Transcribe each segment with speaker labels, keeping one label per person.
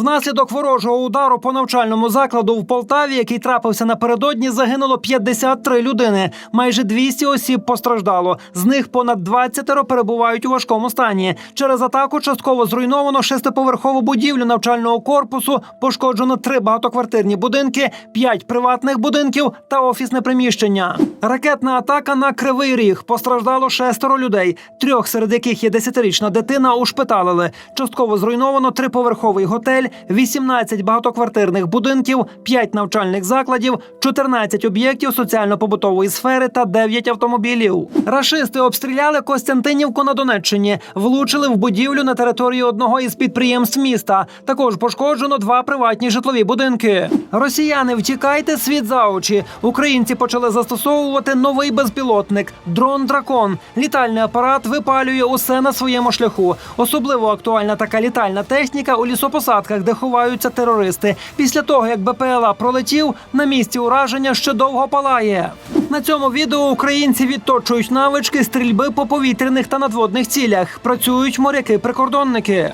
Speaker 1: Внаслідок ворожого удару по навчальному закладу в Полтаві, який трапився напередодні, загинуло 53 людини. Майже 200 осіб постраждало. З них понад 20 перебувають у важкому стані. Через атаку частково зруйновано шестиповерхову будівлю навчального корпусу. Пошкоджено три багатоквартирні будинки, п'ять приватних будинків та офісне приміщення. Ракетна атака на кривий ріг. Постраждало шестеро людей, трьох серед яких є десятирічна дитина. Ушпиталили. Частково зруйновано триповерховий готель, 18 багатоквартирних будинків, 5 навчальних закладів, 14 об'єктів соціально-побутової сфери та 9 автомобілів. Рашисти обстріляли Костянтинівку на Донеччині, влучили в будівлю на території одного із підприємств міста. Також пошкоджено два приватні житлові будинки. Росіяни, втікайте світ за очі. Українці почали застосовувати новий безпілотник дрон дракон. Літальний апарат випалює усе на своєму шляху. Особливо актуальна така літальна техніка у лісопосадках, де ховаються терористи. Після того як БПЛА пролетів, на місці ураження ще довго палає. На цьому відео українці відточують навички стрільби по повітряних та надводних цілях. Працюють моряки-прикордонники.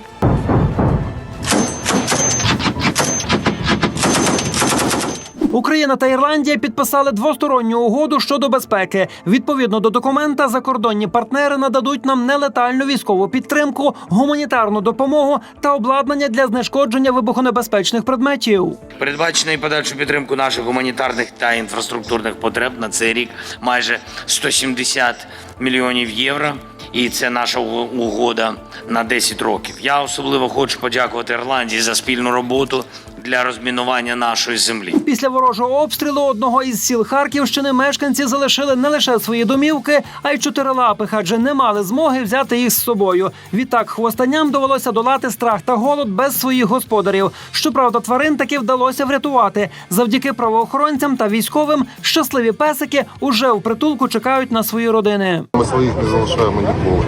Speaker 1: Україна та Ірландія підписали двосторонню угоду щодо безпеки. Відповідно до документа, закордонні партнери нададуть нам нелетальну військову підтримку, гуманітарну допомогу та обладнання для знешкодження вибухонебезпечних предметів.
Speaker 2: Передбачено і подальшу підтримку наших гуманітарних та інфраструктурних потреб на цей рік майже 170 мільйонів євро. І це наша угода на 10 років. Я особливо хочу подякувати Ірландії за спільну роботу для розмінування нашої землі.
Speaker 1: Після ворожого обстрілу одного із сіл Харківщини мешканці залишили не лише свої домівки, а й чотирилапих, адже не мали змоги взяти їх з собою. Відтак хвостанням довелося долати страх та голод без своїх господарів. Щоправда, тварин таки вдалося врятувати. Завдяки правоохоронцям та військовим щасливі песики уже в притулку чекають на свої родини.
Speaker 3: Ми своїх не залишаємо ніколи.